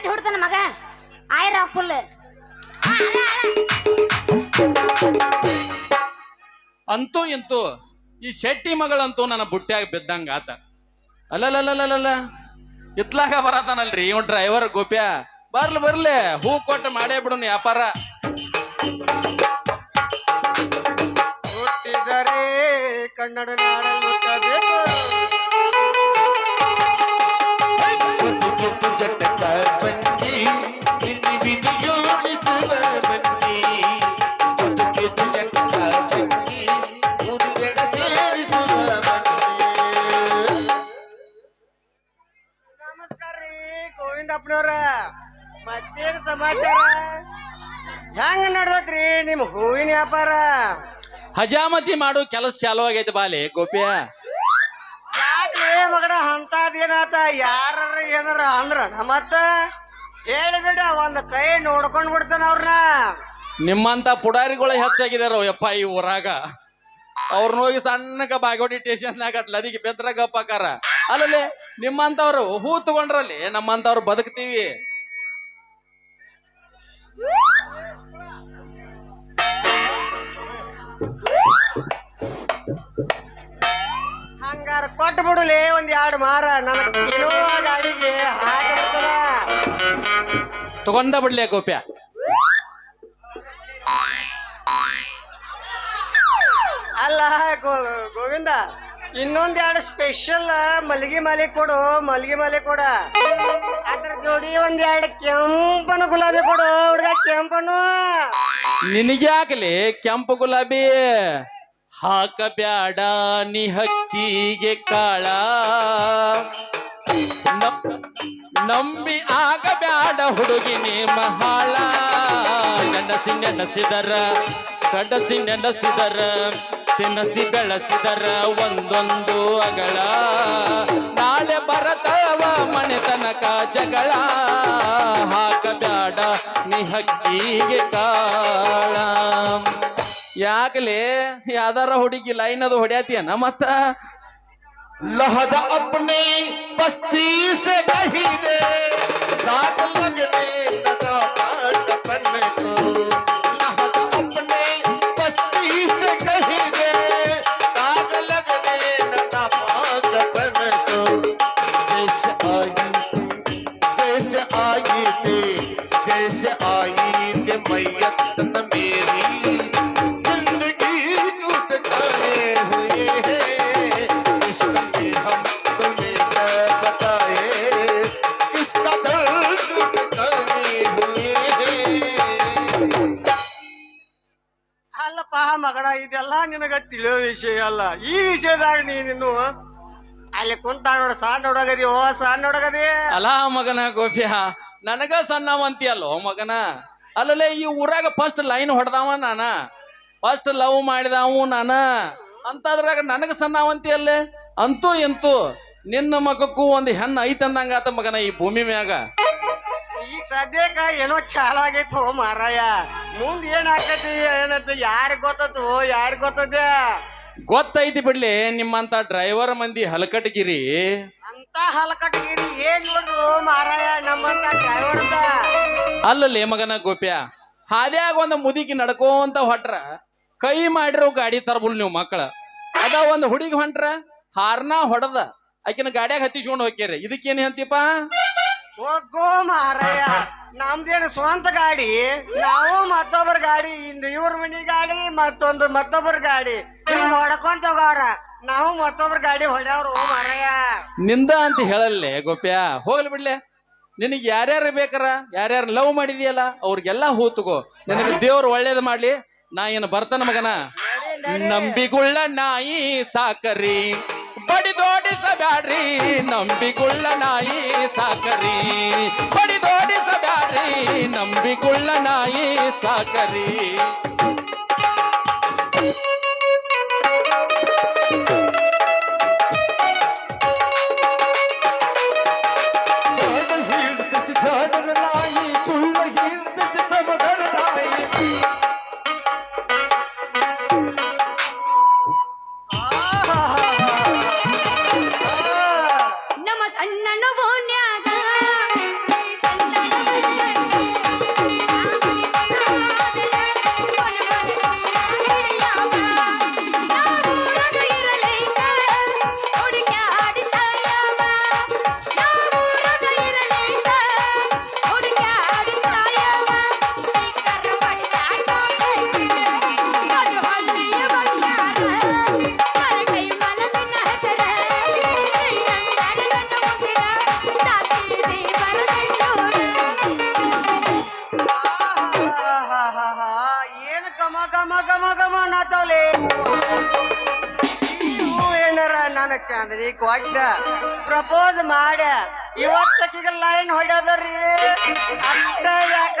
ಕಟ್ಟಿ ಹೊಡ್ತಾನ ಮಗ? ಆಯ್ರ ಫುಲ್ ಅಂತೂ ಇಂತೂ ಈ ಶೆಟ್ಟಿ ಮಗಳಂತೂ ನನ್ನ ಬುಟ್ಟಿಯಾಗಿ ಬಿದ್ದಂಗ ಆತ. ಅಲ್ಲಲ್ಲಲ್ಲಲ್ಲ ಇತ್ಲಾಗ ಬರತಾನಲ್ರಿ ಇವ್ ಡ್ರೈವರ್ ಗೋಪ್ಯ. ಬರ್ಲಿ ಬರ್ಲಿ ಹೂ ಕೊಟ್ಟು ಮಾಡೇ ಬಿಡುನ್ ವ್ಯಾಪಾರ. ಹುಟ್ಟಿದರೆ ಕನ್ನಡ ನಾಡಲು ಹೆಂಗ ನಡ್ದತ್ರಿ ನಿಮ್ ಹೂವಿನ ವ್ಯಾಪಾರ? ಹಜಾಮತಿ ಮಾಡು ಕೆಲಸ ಚಾಲು ಆಗೈತೆ ಬಾಲಿ ಗೋಪ್ಯ. ಯಾಕ್ರಿ ಮಗನ ಅಂತದೇನಾತ ಯಾರ ಏನಾರ ಅಂದ್ರ ನಮ್ಮತ್ತ? ಹೇಳಿಬಿಡ ಒಂದ್ ಕೈ ನೋಡ್ಕೊಂಡ್ ಬಿಡ್ತಾನ ಅವ್ರನ್ನ ನಿಮ್ಮಂತ ಪುಡಾರಿಗಳು ಹೆಚ್ಚಾಗಿದಾರ ಯಪ್ಪ ಈ ಊರಾಗ. ಅವ್ರನ್ನ ಹೋಗಿ ಸಣ್ಣಕ ಬಾಗೋಡಿ ಸ್ಟೇಷನ್ದಾಗ ಲದಿಗೆ ಬೆದ್ರ ಗಪ್ಪಾಕಾರ ಅಲ್ಲಲ್ಲಿ ನಿಮ್ಮಂತವ್ರು ಹೂ ತಗೊಂಡ್ರಲ್ಲಿ ನಮ್ಮಂತವ್ರು ಬದುಕ್ತೀವಿ. ಹಂಗಾರ ಕೊಟ್ಟು ಬಿಡುಲಿ ಒಂದ್ ಎರಡು ಮಾರ. ನನ್ನ ಇನೋವಾ ಗಾಡಿಗೆ ತಗೊಂಡ ಬಿಡ್ಲಿ ಗೋಪ್ಯ. ಅಲ್ಲ ಗೋ- ಗೋವಿಂದ ಇನ್ನೊಂದ್ ಎರಡು ಸ್ಪೆಷಲ್ ಮಲ್ಗಿ ಮಾಲೆ ಕೊಡು ಮಲ್ಗಿ ಮಾಲೆ ಕೊಡ. ಅದ್ರ ಜೋಡಿ ಒಂದ್ ಎರಡು ಕೆಂಪನ ಗುಲಾಬಿ ಕೊಡು ಹುಡ್ಗ ಕೆಂಪನು ನಿನಗ್ಯಾಕಲಿ ಕೆಂಪು ಗುಲಾಬಿ? ಹಾಕಬ್ಯಾಡ ನಿ ಹಕ್ಕಿಗೆ ಕಾಳ. ನಂಬಿ ಆಗಬ್ಯಾಡ ಹುಡುಗಿ ನೀ ಮಹಾಳ. ನೆನಸಿ ನೆನಸಿದರ, ಕಡಸಿ ನೆನಸಿದರ ತಿನಸಿ ಬೆಳಸಿದರ ಒಂದೊಂದು ಅಗಳ ನಾಳೆ ಬರತವ ಮನೆತನಕ ಜಗಳ. ಹಾಕಬ್ಯಾಡ ನಿ ಹಕ್ಕಿಗೆ ಕಾಳ. ಯಾಕಲೆ ಯಾವ್ದಾರ ಹುಡುಗಿ ಲೈನ್ ಅದು ಹೊಡ್ಯಾತಿಯನ ಮತ್ತ लहद अपने बस्ती से कही दे दाग लगने लगा बचपन को ವಿಷಯ ಅಲ್ಲ. ಈ ವಿಷಯದಾಗ ನೀನು ಅಲ್ಲಿ ಕುಂತ ನೋಡ ಸಣ್ಣ ಹುಡುಗದಿ ಓ ಸಣ್ಣ ಹುಡುಗದಿ. ಅಲ ಮಗನ ಗೋಪ್ಯ ನನಗ ಸಣ್ಣವಂತಿ ಅಲ್ಲೋ ಮಗನ? ಅಲ್ಲಲೇ ಈ ಊರಾಗ ಫಸ್ಟ್ ಲೈನ್ ಹೊಡೆದವ ನಾನ. ಫಸ್ಟ್ ಲವ್ ಮಾಡಿದವು ನಾನ. ಅಂತದ್ರಾಗ ನನಗ ಸಣ್ಣವಂತಿ ಅಲ್ಲೇ? ಅಂತೂ ಎಂತೂ ನಿನ್ನ ಮಗಕ್ಕೂ ಒಂದು ಹೆಣ್ಣು ಐತಂದಂಗಾತ ಮಗನ ಈ ಭೂಮಿ ಮ್ಯಾಗ. ಈಗ ಸದ್ಯಕ್ಕ ಏನೋ ಚಾಲಾಗೈತೋ ಆಗೈತೋ ಮಾರಾಯ. ಮುಂದೆ ಏನ್ ಆಕತಿ ಏನಂತ ಯಾರಿಗ್ ಗೊತ್ತೋ ಯಾರಿಗ್ ಗೊತ್ತದೆ ಗೊತ್ತೈತಿ ಬಿಡ್ಲಿ ನಿಮ್ಮಂತ ಡ್ರೈವರ್ ಮಂದಿ ಹಲಕಟಗಿರಿ. ಅಂತ ಹಲಕಟಗಿರಿ ಏನ್ ನೋಡ್ರು ಮಾರಾಯ ನಮ್ಮಂತ ಡ್ರೈವರ್ ಅಲ್ಲಲ್ಲಿ ಮಗನ ಗೋಪ್ಯ ಹಾದ್ಯಾಗ ಒಂದು ಮುದುಕಿ ನಡ್ಕೋಂತ ಹೊಟ್ರ ಕೈ ಮಾಡಿರೋ ಗಾಡಿ ತರಬುಲ್ ನೀವು ಮಕ್ಕಳ. ಅದ ಒಂದು ಹುಡುಗಿ ಹೊಂಟ್ರ ಹಾರ್ನ ಹೊಡೆದ ಆಕಿನ ಗಾಡ್ಯಾಗ ಹತ್ತಿಸ್ಕೊಂಡು ಹೋಗ್ಯಾರ. ಇದಕ್ಕೇನು ಅಂತೀಪ ಹೋಗೋ ಮಾರಾಯ. ನಮ್ದೇನು ಸ್ವಂತ ಗಾಡಿ ನಾವು ಮತ್ತೊಬ್ಬರ ಗಾಡಿ ಇಂದ ಇವ್ರ ಮನಿ ಗಾಡಿ ಮತ್ತೊಂದು ಮತ್ತೊಬ್ಬರ ಗಾಡಿ. ಹಿಂಗ್ ಹೊಡ್ಕೊಂತ ಹೋಗವ್ರ ನಾವು ಮತ್ತೊಬ್ಬರ ಗಾಡಿ ಹೊಡ್ಯಾವ್ರು ಮಾರಾಯ. ನಿಂದ ಅಂತ ಹೇಳಲ್ಲೇ ಗೋಪ್ಯ ಹೋಗ್ಲಿ ಬಿಡ್ಲೆ. ನಿನಗೆ ಯಾರ್ಯಾರು ಬೇಕಾರ ಯಾರ್ಯಾರು ಲವ್ ಮಾಡಿದೀಯಲ್ಲ ಅವ್ರಿಗೆಲ್ಲ ಹೂ ತಗೋ. ನಿನಗೆ ದೇವ್ರು ಒಳ್ಳೇದು ಮಾಡ್ಲಿ ನಾ ಏನು ಬರ್ತಾನ ಮಗನ. ನಂಬಿಗುಳ್ಳ ನಾಯಿ ಸಾಕರಿ ಬಡಿದೋಡಿಸಬ್ಯಾಡ್ರಿ. ನಂಬಿಗುಳ್ಳ ನಾಯಿ ಸಾಕರಿ ಬಡಿದೋಡಿಸಬ್ಯಾಡ್ರಿ ನಂಬಿಗುಳ್ಳ ನಾಯಿ ಸಾಕರಿ ಚಾಂದ್ರಿ ಕೊಟ್ಟ ಪ್ರಪೋಸ್ ಮಾಡ. ಇವತ್ತಕ್ಕೀಗ ಲೈನ್ ಹೊಡ್ಯೋದ್ರಿ. ಅಷ್ಟ ಯಾಕ?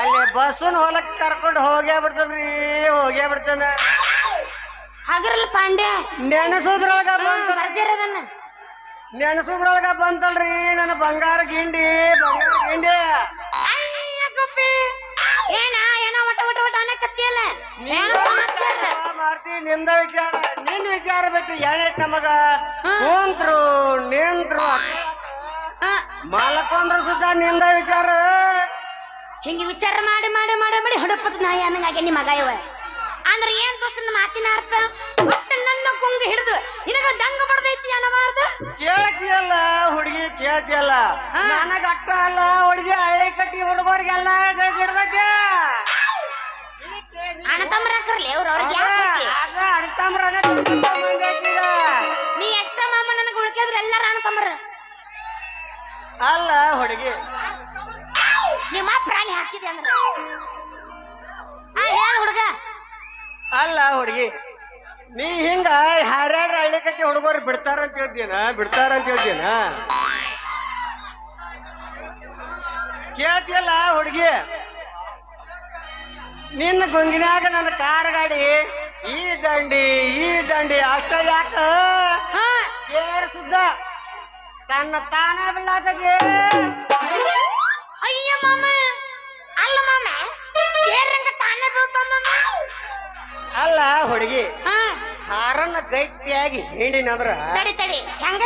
ಅಲ್ಲಿ ಬಸ್ಸನ್ ಹೊಲಕ್ ಕರ್ಕೊಂಡು ಹೋಗೇ ಬಿಡ್ತಾನ್ರಿ ಹೋಗೇ ಬಿಡ್ತಾನ. ಹಗರಲ್ ಪಾಂಡ್ಯ? ನೆನಸೋದ್ರೊಳಗ ಬಂತ ಅದನ್ನ. ನೆನಸೋದ್ರೊಳಗ ಬಂತಲ್ರಿ ನನ್ನ ಬಂಗಾರ ಗಿಂಡಿ ಬಂಗಾರ ಗಿಂಡಿ. ಏನ ಏನೋ ಒಟ ಒಟ ಒಟ ಅನ್ನಕತ್ತಿಯಲ್ಲ? ಏನು ಸಮಾಚಾರ? ವಿಚಾರ ನಿಂದ ವಿಚಾರ. ನಿನ್ ವಿಚಾರ ಬಿಟ್ಟು ಏನೈತ್ ನಮಗ? ಹ್ಮ್. ಕುಂತ್ರು ನಿಂತ್ರು. ಆ, ಮಲ್ಕೊಂಡ್ರು ಸುತ್ತ ನಿಂದ ವಿಚಾರ. ಹಿಂಗೆ ವಿಚಾರ ಮಾಡಿ ಮಾಡಿ ಮಾಡಿ ಮಾಡಿ ಹೊಡಪದ ನಾಯಿ ಅನ್ನಂಗಾಗೆ ನಿಮ್ಮ ಮಗ ಇವ. ಅಂದ್ರೆ ಏನ್ ದೋಸ್ತ ನಮ್ಮ ಮಾತಿನ ಅರ್ಥ? ಒಟ್ಟು ನನ್ನ ಕುಂಗ ಹಿಡಿದು ನಿನಗ ದಂಗ ಬಡದೈತಿ ಅನ್ನಬಾರ್ದು? ಕೇಳ್ತಿಯಲ್ಲ ಹುಡುಗಿ ಕೇಳ್ತಿಯಲ್ಲ. ಹಾ. ನನಗ ಅಟ್ಟ ಅಲ್ಲ ಹುಡುಗಿ ಹಳ್ಳಿ ಕಟ್ಟಿ ಹುಡುಗರಿಗೆಲ್ಲ ಗಿಡದೈತೆ ಅಣ್ಣ ತಮ್ಮರ ಹಾಕ್ರಲಿ ಅವ್ರು ಅವ್ರಿಗೆ ಯಾಕೆ ನೀ ಎಷ್ಟ ಮಾಮ ನನಗೆ ಉಳ್ಕಿದ್ರು ಎಲ್ಲಾರ ಅಣ್ಣ ತಮ್ಮರ ಅಲ್ಲ ಹುಡುಗಿ. ನಿಮ್ಮ ಪ್ರಾಣಿ ಹಾಕಿದೆ ಅಂದ್ರೆ. ಆ ಹೇಳ ಹುಡುಗ. ಅಲ್ಲ ಹುಡುಗಿ. ನೀ ಹಿಂಗ ಹಾರ್ಯಾರ ಹಳ್ಳಿ ಕಟ್ಟಿ ಹುಡುಗರು ಬಿಡ್ತಾರ ಅಂತ ಹೇಳ್ತೀನ ಬಿಡ್ತಾರ ಅಂತ ಹೇಳ್ತೀನ ಕೇಳ್ತಿಯಲ್ಲ ಹುಡುಗಿ? ನಿನ್ನ ಗುಂಗಿನ್ಯಾಗ ನನ್ನ ಕಾರ್ ಗಾಡಿ ಈ ದಂಡಿ ಈ ದಂಡಿ ಅಷ್ಟ ಯಾಕ? ಹಾ. ಏರ್ ಸುದ್ದ. ತನ್ನ ತಾನ ಬೀಳಾತದೆ ಅಯ್ಯ ಮಾಮ ಅಲ್ಲ ಮಾಮ ಏರಂಗ ತಾನೇ ಬೀಳ್ತಾವ ಅಲ್ಲ ಹುಡುಗಿ ಹಾ. ಹಾರನ್ನ ಗಟ್ಟಿಯಾಗಿ ಹಿಂಡಿನಂದ್ರ ತಡಿ ತಡಿ ಹೆಂಗ?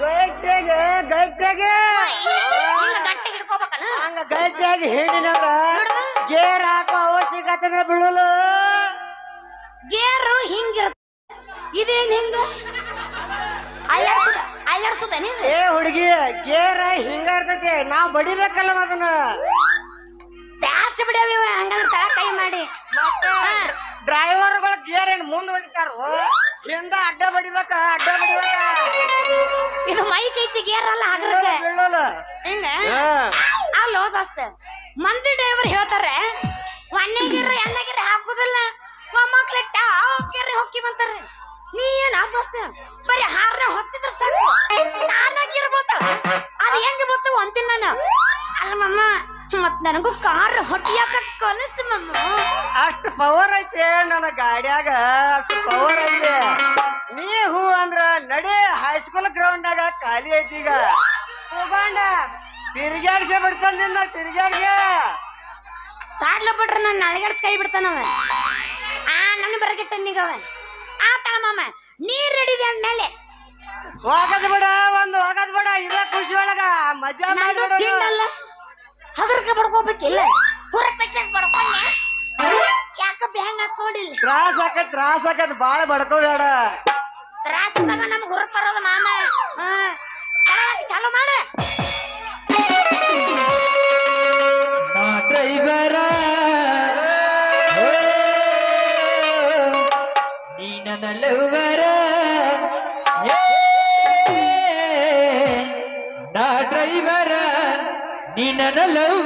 ಗಟ್ಟಿಯಾಗೆ ಗಟ್ಟಿಯಾಗೆ. ಗಟ್ಟಿ ಹಿಡ್ಕೋಬೇಕನ ಹಂಗ ಗಟ್ಟಿಯಾಗಿ ಹಿಡ್ದು? ಗೇರ್ ಹಾಕೋ ಅವಶ್ಯಕತೆನೆ ಬೀಳಲು ಗೇರು ಹಿಂಗಿರುತ್ತೆ ಇದೇನ್ ಹಿಂಗ? ಅಳ್ಳಾಡ್ಸುದ ನೀನು ಏ ಹುಡುಗಿ ಗೇರ್ ಹಿಂಗ ಇರ್ತೈತಿ. ನಾವ್ ಬಡಿಬೇಕಲ್ಲ ಅದನ್ನ. ಪ್ಯಾಚ್ ಬಿಡವಿ ಹಂಗಂದ್ರೆ ತಳ ಕೈ ಮಾಡಿ. ಮತ್ತ. ಡ್ರೈವರ್ಗಳ ಗೇರ್ ಏನ್ ಮುಂದ್ ಹೊಡಿತಾರ? ಹಿಂದ ಅಡ್ಡ ಬಡಿಬೇಕ ಅಡ್ಡ ಬಡಿಬೇಕ? ಇದು ಮೈಕ್ ಐತಿ ಗೇರ್ ಅಲ್ಲ ಹಾಗ್ರಕ್ಕೆ ಬೀಳಲ್ಲ ಹಿಂಗ. ಅಲ್ಲಿ ಹೋದಸ್ತ ಮಂದಿ ಡ್ರೈವರ್ ಹೇಳ್ತಾರೆ ಒನ್ನೆ ಗಿರ್ರಿ ಎಣ್ಣೆ ಗಿರ್ರಿ ಹಾಕುದಿಲ್ಲ. ಮೊಮ್ಮಕ್ಳು ಟಾಕಿರ್ರಿ ಹೊಕ್ಕಿ ಬಂತಾರ್ರಿ ನೀ ಏನ್ ದೋಸ್ತ ಬರೀ ಹಾರ್ನ ಹೊತ್ತಿದ್ರ ಸಾಕು. ನಾನಾಗಿರ್ ಬೀಳ್ತಾವ ಅದು ಹೆಂಗೆ ಬರ್ತವ ಅಂತೀನಿ ನಾನು. ಅಲ್ಲ ಮಮ್ಮ ಮತ್ ನನಗೂ ಕಾರ್ ಹೊಟ್ಟಿಯಾಕ ಕಲಸು ಮಮ್ಮ. ಅಷ್ಟು ಪವರ್ ಐತೆ ನನ್ನ ಗಾಡ್ಯಾಗ ಅಷ್ಟು ಪವರ್ ಐತೆ. ನೀ ಹೂ ಅಂದ್ರ ನಡಿ ಹೈಸ್ಕೂಲ್ ಗ್ರೌಂಡ್ನಾಗ ಖಾಲಿ ಐತಿ ಈಗ. ತಗೊಂಡ ತಿರ್ಗ್ಯಾಡ್ಸೆ ಬಿಡ್ತಾನ ನಿನ್ನ ತಿರ್ಗ್ಯಾಡ್ಸೆ. ಸಾಡ್ಲ ಬಿಟ್ರೆ ನನ್ನ ನಳಗಡ್ಸ್ ಕೈ ಬಿಡ್ತಾನವ ಆ ನನ್ನ ಬರಗಿಟ್ಟ ನೀಗ ಆ ತಳ ಮಾಮ ನೀರ್ ಹಿಡಿದೆ ಅಂದ್ಮೇಲೆ. ಹೋಗದ್ ಬಿಡ ಒಂದು ಹೋಗದ್ ಬಿಡ ಇದ ಖುಷಿ ಒಳಗ. ಮಜಾ ತಿಂಡಲ್ಲ. ಹಗರ್ಕ ಬಡ್ಕೋಬೇಕಿಲ್ಲ ಪೂರ ಪೆಚ್ಚಾಗ ಬಡ್ಕೊಂಡೆ ಯಾಕ ಬ್ಯಾಂಗ್ ಹಾಕ್ ನೋಡಿಲ್ಲ. ತ್ರಾಸ ಆಕತ್ ತ್ರಾಸ ಆಕತ್ ಬಾಳ ಬಡ್ಕೋಬೇಡ. ತ್ರಾಸದಾಗ ನಮ್ಗೆ ಹುರಕ್ ಬರೋದು ಮಾಮ. ಹಾ. ಚಾಲು ಮಾಡ. ನೀ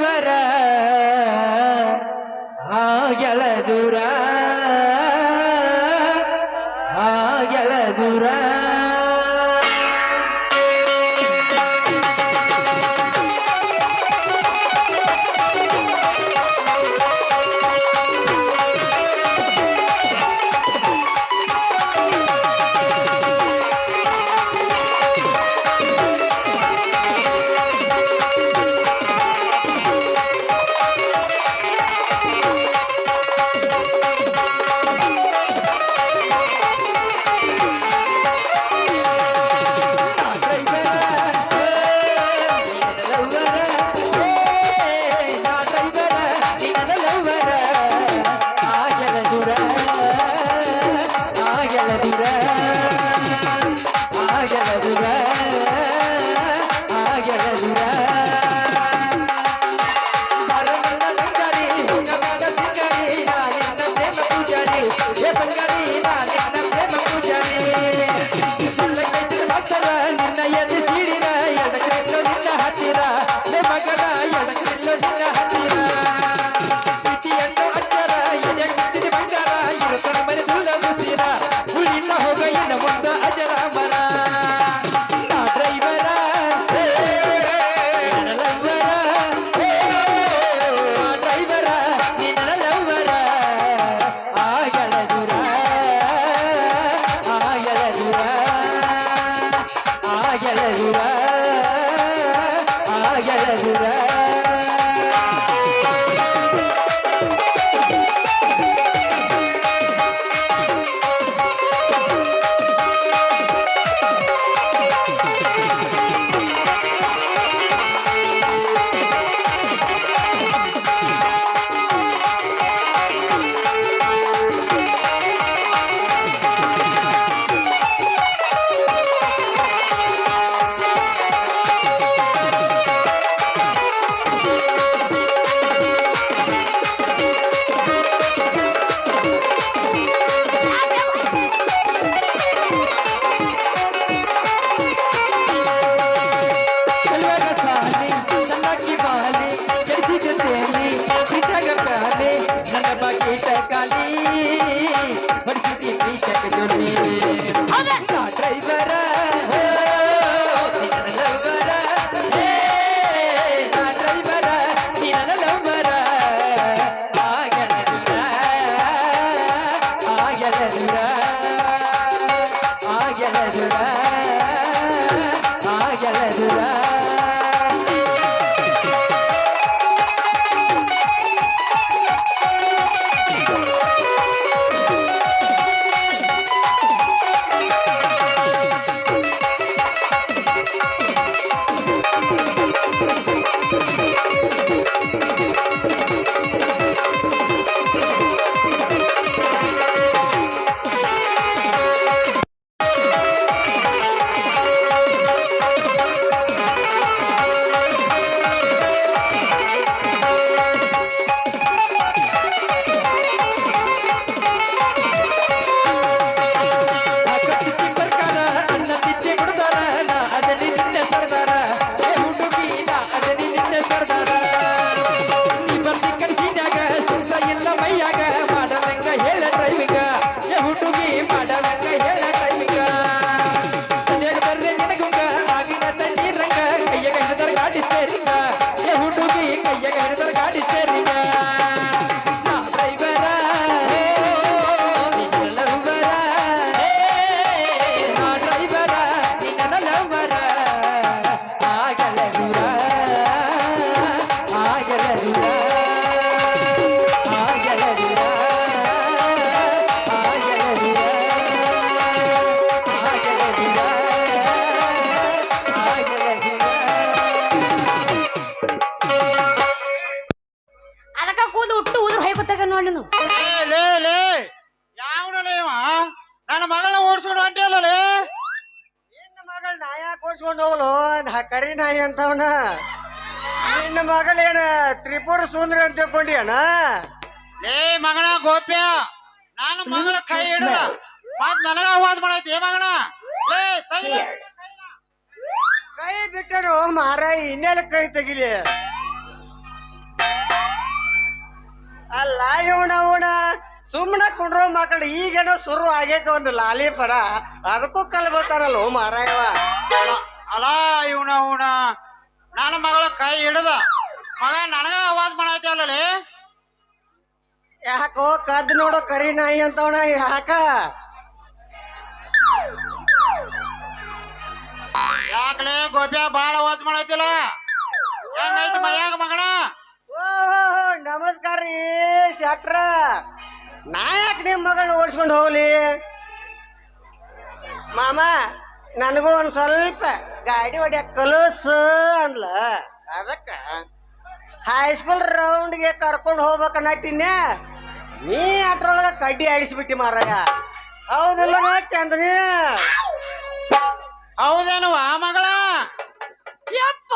ತ್ರಿಪುರ ಸುಂದ್ರ ಅಂತ ತಿಳ್ಕೊಂಡಿಯಣ ಲೇ ಮಗಳ ಗೋಪ್ಯ ನಾನು ಮಗಳ ಕೈ ಹಿಡ ಮತ್ ನನಗ ಅವಾಜ್ ಮಾಡೈತಿ ಏ ಮಗಣ ಲೇ ತಗಿಲ ಕೈ ಬಿಟ್ಟನು ಮಾರಾಯ ಇನ್ನೆಲ್ಲ ಕೈ ತೆಗಿಲಿ? ಅಲ್ಲ ಇವಣ ಅವಣ ಸುಮ್ಮನೆ ಕುಂಡ್ರೋ ಮಕ್ಕಳು ಈಗೇನೋ ಶುರು ಆಗೈತೆ ಒಂದು ಲಾಲಿ ಪರ. ಅದಕ್ಕೂ ಕಲ್ ಮಾರಾಯವಾ. ಮಾರಾಯವ ಅಲ ಇವಣ ಅವಣ ನನ್ನ ಮಗಳ ಕೈ ಹಿಡಿದ ಮಗ ನನಗ ಅವಾಜ್ ಮಾಡೈತಿ ಅಲ್ಲೇ ಯಾಕೋ ಕದ್ ನೋಡೋ ಕರಿ ನಾಯಿ ಅಂತವಣ ಯಾಕ? ಯಾಕಲೇ ಗೋಪ್ಯ ಬಾಳ ಅವಾಜ್ ಮಾಡೈತಿಲ್ಲ ಹೆಂಗೈತಿ ಮೈಯಾಗ ಮಗನ? ಓ ನಮಸ್ಕಾರ ರೀ ಶೆಟ್ರ. ನಾ ಯಾಕೆ ನಿಮ್ಮ ಮಗಳನ್ನ ಓಡಿಸ್ಕೊಂಡು ಹೋಗ್ಲಿ? ಮಾಮ ನನಗೂ ಒಂದ್ ಸ್ವಲ್ಪ ಗಾಡಿ ಹೊಡ್ಯಾಕ ಕಲಸು ಅಂದ್ಲ. ಅದಕ್ಕ ಹೈಸ್ಕೂಲ್ ರೌಂಡ್ಗೆ ಕರ್ಕೊಂಡು ಹೋಗ್ಬೇಕನ್ನತ್ತೀನಿ. ನೀ ಅಟ್ರೊಳಗೆ ಕಡ್ಡಿ ಆಡಿಸ್ಬಿಟ್ಟಿ ಮಾರಾಯ. ಹೌದಿಲ್ಲ ಹೌದೇನು ಹೌದೇನವ ಮಗಳ? ಯಪ್ಪ!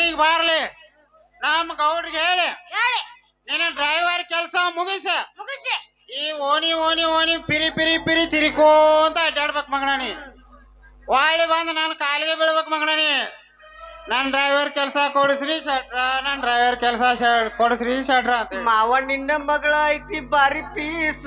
ಮನಿಗೆ ಬಾರ್ಲಿ. ನಮ್ ಗೌಡ್ರಿಗೆ ಹೇಳಿ. ಹೇಳಿ. ನಿನ್ನ ಡ್ರೈವರ್ ಕೆಲಸ ಮುಗಿಸ. ಮುಗಿಸಿ. ಈ ಓನಿ ಓನಿ ಓನಿ ಪಿರಿ ಪಿರಿ ಪಿರಿ ತಿರಿಕೋಂತ ಅಡ್ಡಾಡ್ಬೇಕು ಮಗಣನಿ ವಾಳಿ ಬಂದು ನಾನು ಕಾಲಿಗೆ ಬೀಳ್ಬೇಕು ಮಗಣನಿ ನನ್ನ ಡ್ರೈವರ್ ಕೆಲಸ ಕೊಡಿಸ್ರಿ ಶಟ್ರ ನನ್ನ ಡ್ರೈವರ್ ಕೆಲಸ ಕೊಡಿಸ್ರಿ ಶಟ್ರ ಅಂತ ಮಾವ ನಿನ್ನ ಮಗಳ ಐತಿ ಬಾರಿ ಪೀಸ್.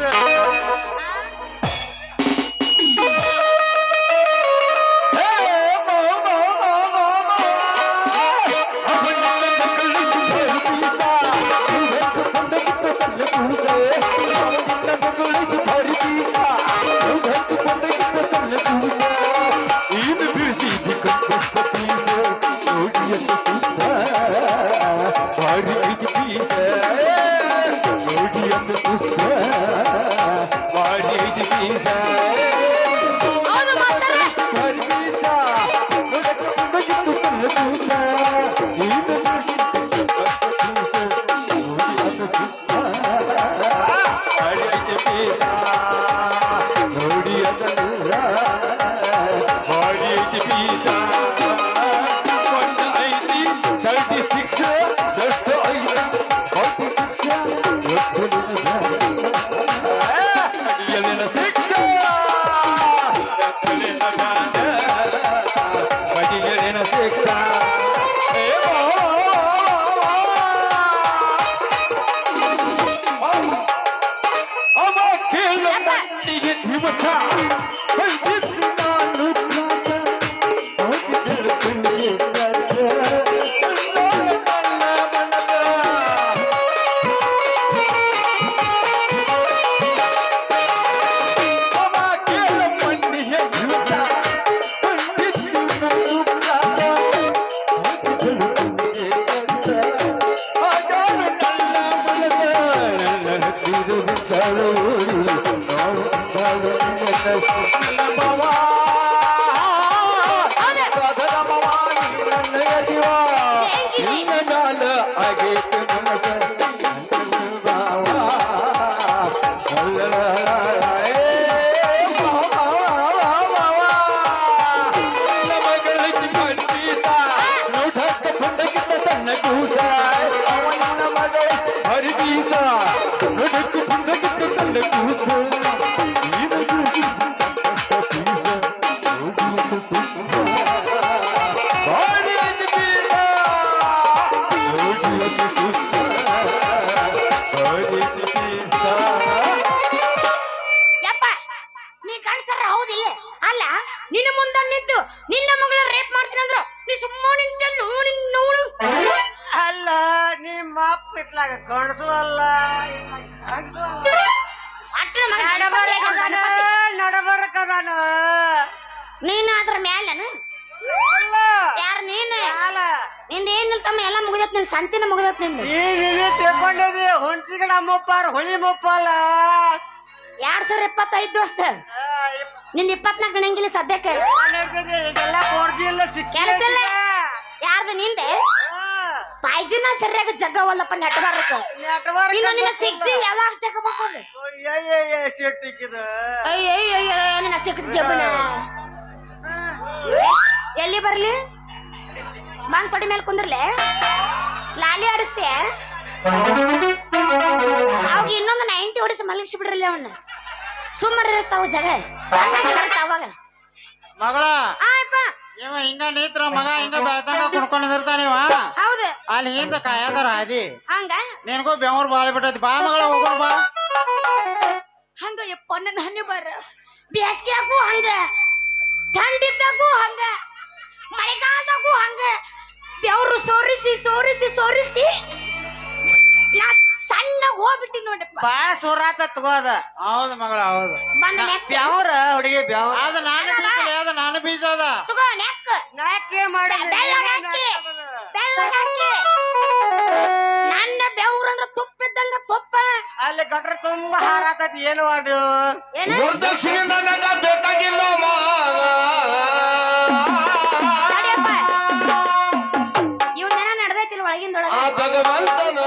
ಮುಪ್ಪಲ್ಲ ಎರಡ್ ಸಾವಿರ ಇಪ್ಪತ್ತೈದು ದೋಸ್ತ ನಿಂದ ಇಪ್ಪತ್ನಾಲ್ಕು ನಂಗಿಲ್ಲ ಸದ್ಯಕ್ಕೆ? ನಡ್ದಿದೆ ಈಗೆಲ್ಲ ಫೋರ್ ಜಿ ಇಲ್ಲ ಸಿಕ್ಸ್ ಕೆಲಸ ಇಲ್ಲ. ಯಾರ್ದು ನಿಂದೆ? ಪಾಯ್ಜಿನ ಸರಿಯಾಗಿ ಜಗ್ಗವಲ್ಲಪ್ಪ ನೆಟ್ವರ್ಕ್ ನೆಟ್ವರ್ಕ್ ಇನ್ನು ನಿನ್ನ ಸಿಕ್ಸ್ ಯಾವಾಗ ನಿನ್ನ ಸಿಕ್ಸ್ ಜಬನ ಎಲ್ಲಿ ಬರ್ಲಿ ಬಂದ್ ತೊಡಿ ಮೇಲೆ ಕುಂದ್ರಲೆ ಲಾಲಿ ಆಡಿಸ್ತೀಯ ಅವಾಗ ಇನ್ನೊಂದು ನೈಂಟಿ ಹೊಡಿಸಿ ಮಲಗಿಸಿ ಬಿಡ್ರಲ್ಲ ಅವನ್ನ ಸುಮ್ಮನೆ ಇರ್ತಾವ ಜಗ. ಅವಾಗ. ಮಗಳ. ಆಯ್ಪ. ಇವ ಹಿಂಗ ನಿಂತ್ರ ಮಗ ಹಿಂಗ ಬೆಳ್ತಂಗ ಕುಡ್ಕೊಂಡು ನಿಂದಿರ್ತಾನಿವ ಹೌದು. ಅಲ್ಲಿ ಹಿಂದ ಕಾಯದಾರ ಹಾದಿ ಹಂಗ? ನಿನಗೂ ಬೆವರ್ ಬಾಳ ಬಿಟ್ಟೈತಿ. ಬಾ ಮಗಳ ಹೋಗೋಣ ಬಾ. ಹಂಗ ಯಪ್ಪ ನನ್ನ ಹನಿ ಬರ. ಬೇಸಿಗೆಯಾಗೂ ಹಂಗ. ಥಂಡಿದ್ದಾಗೂ ಹಂಗ. ಮಳೆಗಾಲದಾಗೂ ಹಂಗ. ಬೆವರು ಸೋರಿಸಿ ಸೋರಿಸಿ ಸೋರಿಸಿ. ನಾ ಸಣ್ಣ ಹೋಗ್ಬಿಟ್ಟಿ ನೋಡಪ್ಪ. ಬಾಳ ಸೋರಾತ ತಗೋದ ಹೌದು ಮಗಳ ಹೌದು. ಬಂದ ನೆಕ್ ಬ್ಯಾವ್ರ ಹುಡುಗಿ ಬ್ಯಾವ್ರ. ಅದು ನಾನು ಬೀಜ ಅದು ನಾನು ಬೀಜ ಅದ. ತಗೋ ನೆಕ್ ನಾಕೆ ಮಾಡಿ ಬೆಲ್ಲ ಹಾಕಿ. ಬೆಲ್ಲ ಹಾಕಿ. ನನ್ನ ಬೆವ್ರು ಅಂದ್ರ ತುಪ್ಪಿದ್ದಂಗ ತುಪ್ಪ. ಅಲ್ಲಿ ಗಟ್ರ ತುಂಬಾ ಹಾರಾತತಿ ಏನು ಮಾಡು ಬೇಕಾಗಿಲ್ಲ ಮಾವ. ನಡ್ದೈತಿಲ್ಲ ಒಳಗಿಂದೊಳಗ. ಆ ಭಗವಂತನ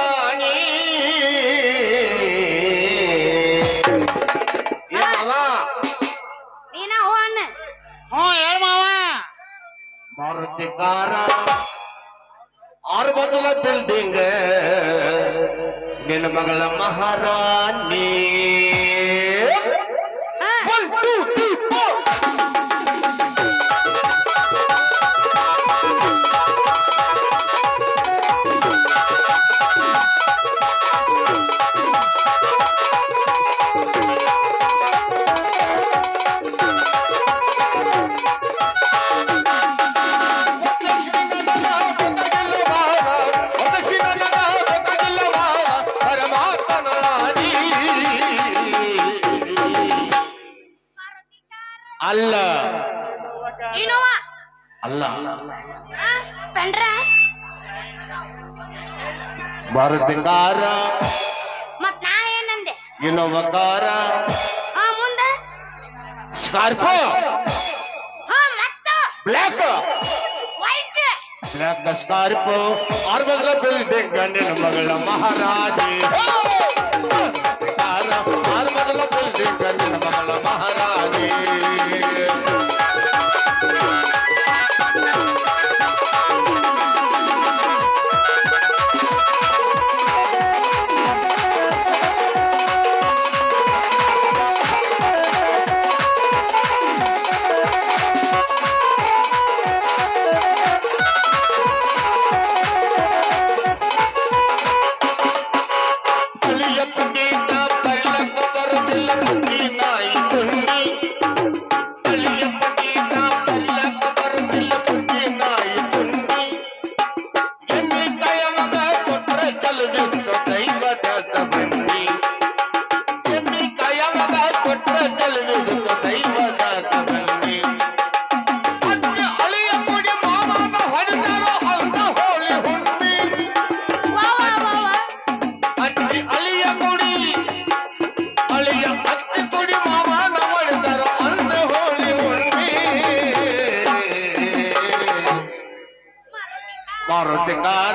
ಮಾರುತಿ ಕಾರ ಆರು ಬದಲ ಬಿಲ್ಡಿಂಗ್ ನಿನ್ನ ಮಗಳ ಮಹಾರಾಣಿ. ಅಲ್ಲ. ಸ್ಪೆಂಡ್ರ. ಮಾರುತಿ ಕಾರ ಮತ್ ನಾ ಏನಂದೆ? ಇನ್ನೊಬ್ಬ ಕಾರ ಹಾ ಮುಂದ? ಸ್ಕಾರ್ಪೋ. ಹಾ ಮತ್ತ? ಬ್ಲ್ಯಾಕ್. ವೈಟ್. ಬ್ಲ್ಯಾಕ್ ಸ್ಕಾರ್ಪಿಯೋ ಆರು ಬದಲ ಬಿಲ್ಡಿಂಗ್ ನಿನ್ನ ಮಗಳ ಮಹಾರಾಜಿ. ಕಾರ ಆರು ಬದಲ ಬಿಲ್ಡಿಂಗ್ ನಿನ್ನ ಮಗಳ ಮಹಾರಾಜಿ.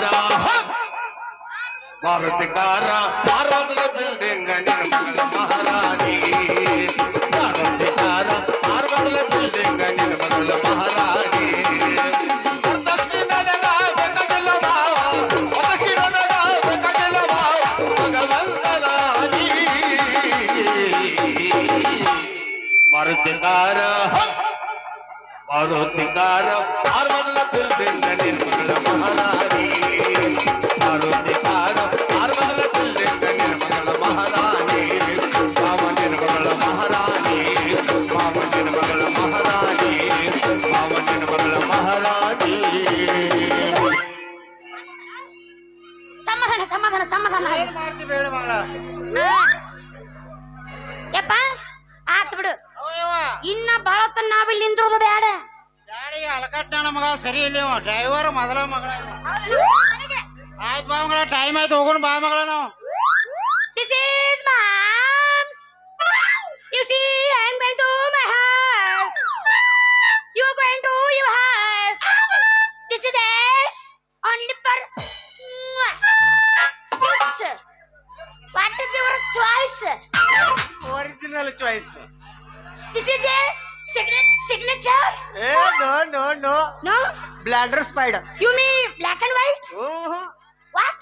ಮಾರುತಿಕಾರ ಮಾರುತಿಕಾರ ಆರೋಗ್ಯ ಬಿಲ್ಡಿಂಗ್ ನಿನ್ನ ಮಗಳ ಮಹಾರಾಣಿ ಮಾರುತಿಕಾರ ಆರೋಗ್ಯ ಬಿಲ್ಡಿಂಗ್ ನಿನ್ನ ಮಗಳ ಮಹಾರಾಣಿ ದಕ್ಷಿಣದ ಬೇಕಾಗಿಲ್ಲ ಮಾವ ದಕ್ಷಿಣದ ಬೇಕಾಗಿಲ್ಲ ಮಾವ ಇನ್ನ ಬಾಳ ಹೊತ್ತ ನಾವಿಲ್ಲಿ ನಿಂದ್ರೋದು ಬೇಡ ಗಾಡಿ ಅಲಕಟ್ ನನ್ನ ಮಗ ಸರಿ ಇಲ್ಲ ಇವ ಡ್ರೈವರ್ ಮೊದಲ ಮಗಳ ಆಯ್ತು ಬಾ ಮಗಳ ಟೈಮ್ ಆಯ್ತು ಹೋಗೋಣ ಬಾ ಮಗಳ ನಾವು This is mom's. You see, I'm going to my house. You're going to your house. This is S. Only for. Yes. What is your choice? Original choice This is a Signature. ಏ no, no. No No. Bladder spider. You mean black and white? What?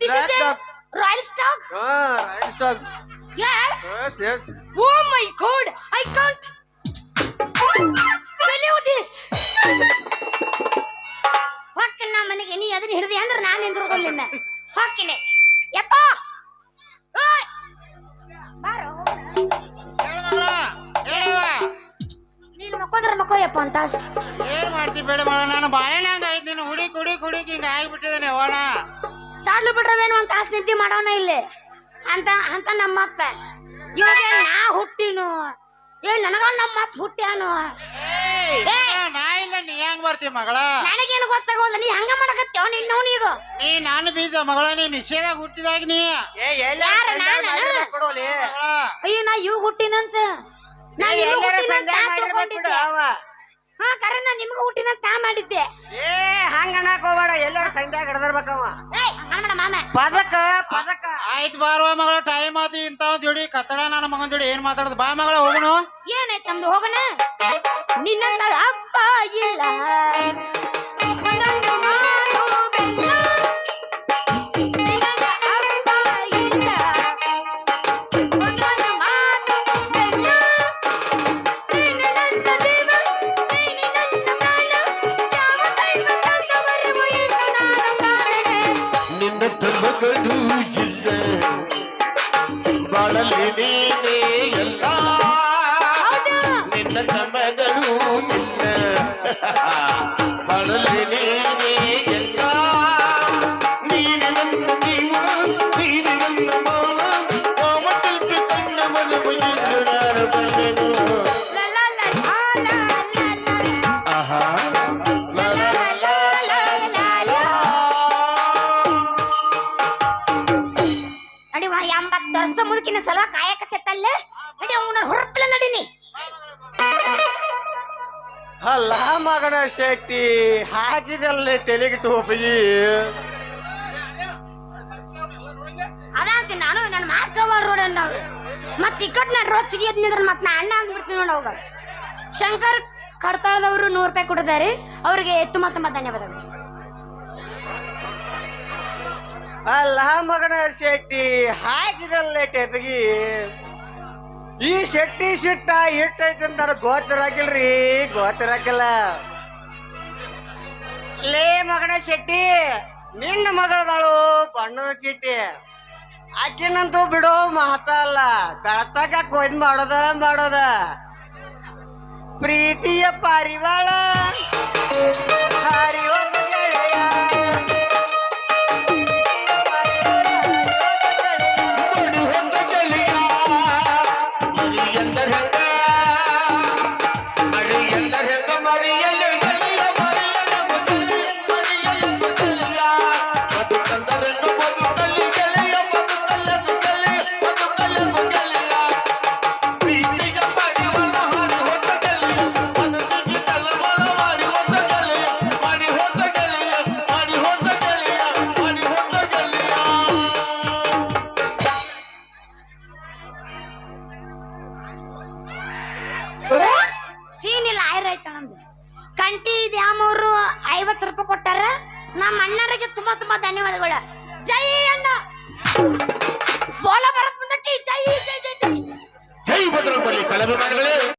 This is Black a royal stock. Stock Yes. yes. Yes Oh my god, I can't believe this. ಹೊಕ್ಕನ ಮನೆಗೆ ನೀ ಅದನ್ನ ಹಿಡಿದೆ ಅಂದ್ರೆ ನಾನು ನಿಂದಿರೋದಿಲ್ಲ ಹೊಕ್ಕಿನಿ ಯಪ್ಪ ಮಕ್ಕೊಂದ್ರ ಮಕ್ಕೋಯಪ್ಪ ಅಂತ ಏನ್ ಮಾಡ್ತಿ ಬೇಡ ಮಗಳ ನಾನು ಬಾಳೆನಾಗ ಐದ್ ದಿನ ಹುಡಿ ಕುಡಿ ಕುಡಿಕ್ ಹಿಂಗ ಆಗ್ಬಿಟ್ಟಿದ್ದೇನೆ ಓಣ. ಸಾಡ್ಲು ಬಿಟ್ರವೇನು ಒಂದು ತಾಸು ನಿದ್ದೆ ಮಾಡೋಣ ಇಲ್ಲಿ? ಅಂತ ಅಂತ ನಮ್ಮಪ್ಪ. ಇವಾಗ ನಾ ಹುಟ್ಟಿನು? ಏ ನನಗ ನಮ್ಮಪ್ಪ ಹುಟ್ಟ್ಯಾನು! ನಾ ಇಲ್ಲ ನೀ ಹೆಂಗ್ ಬರ್ತಿ ಮಗಳ? ನನಗೇನು ಗೊತ್ತಾಗೋಲ್ಲ ನೀ ಹಂಗ ಮಾಡಕತ್ತೇವ ಈಗ ನೀ ನಾನು ಬೀಜ ಮಗಳ ನೀ ನಿಷೇಧ ಹುಟ್ಟಿದಾಗ ನೀ. ಏ ಎಲ್ಲ ಯಾರು ನಾನು? ಕೊಡೋಲಿ. ಅಯ್ಯೋ ನಾ ಇವ್ ಹುಟ್ಟಿನಂತ. ನಾ ಎಲ್ಲಾರ ಹುಟ್ಟಿನಂತ ಸಂಧ್ಯಾ ಹಾ ಕರೆ ನಾ ನಿಮ್ಗ ನಾ ಮಾಡಿದ್ದೆ. ಏ ಹಂಗ ಅನ್ನಕ್ ಹೋಗ್ಬೇಡ ಎಲ್ಲಾರ ಸಂಧ್ಯಾಗ ಹಿಡ್ದಿರ್ಬೇಕವ. ಏಯ್ ಹಂಗ ಮಾಡ ಮಾಮ. ಪದಕ ಪದಕ ಆಯ್ತು ಬಾರುವ ಮಗಳ ಟೈಮ್ ಆತು ಇಂತ ಜೋಡಿ ಕತ್ತಡ ನನ್ನ ಮಗನ್ ಜೋಡಿ ಏನ್ ಮಾತಾಡೋದು? ಬಾ ಮಗಳ ಹೋಗುನು. ಏನಾಯ್ತು ನಮ್ದು ಹೋಗೋಣ ನಿನ್ನ ಅಪ್ಪ ಇಲ್ಲ. ಕಾಯಕತ್ತಲ್ಲ ನಡಿ ಅವನ ಹೊರಪಿಲ್ಲ ನಡಿನಿ. ಅಲ್ಲ ಮಗನ ಶೆಟ್ಟಿ ಹಾಕಿದಲ್ಲಿ ತೆಲಿಗೆ ಟೋಪಿ. ಅದಂತ ನಾನು ನನ್ನ ಮಾರ್ಕವ ರೋಡ್ ನಾವು ಮತ್ತೆ ಇಕ್ಕಟ್ ನಾನು ರೊಚ್ಚಿಗೆ ಎದ್ ನಿಂದ್ರ ಮತ್ ನಾ ಅಣ್ಣ ಅಂದ್ಬಿಡ್ತೀನಿ ನೋಡಿ ಅವಾಗ. ಶಂಕರ್ ಕಡ್ತಾಳದವರು ನೂರು ರೂಪಾಯಿ ಕೊಟ್ಟಿದ್ದಾರೆ. ಅವ್ರಿಗೆ ತುಂಬಾ ತುಂಬಾ ಧನ್ಯವಾದಗಳು. ಅಲ್ಲ ಮಗನ ಶೆಟ್ಟಿ ಹಾಕಿದಲ್ಲೇ ಟೆಪಿಗೆ. ಈ ಶೆಟ್ಟಿ ಶಿಟ್ಟ ಇಟ್ಟೈತಿ ಅಂತ ಹಾಕಿಲ್ರಿ, ಗೋತ್ರ ಲೇ ಮಗನ ಶೆಟ್ಟಿ, ನಿನ್ನ ಮಗಳದಾಳು ಬಣ್ಣದ ಚಿಟ್ಟಿ ಆಕಿನಂತೂ ಬಿಡೋ ಮಹತ ಅಲ್ಲ ಬೆಳತಾಗ ಕೊಯ್ದು ಮಾಡೋದ ಮಾಡೋದ. ಪ್ರೀತಿಯ ಪಾರಿವಾಳ ಪಾರಿವಾಳ ಗೆಳೆಯ.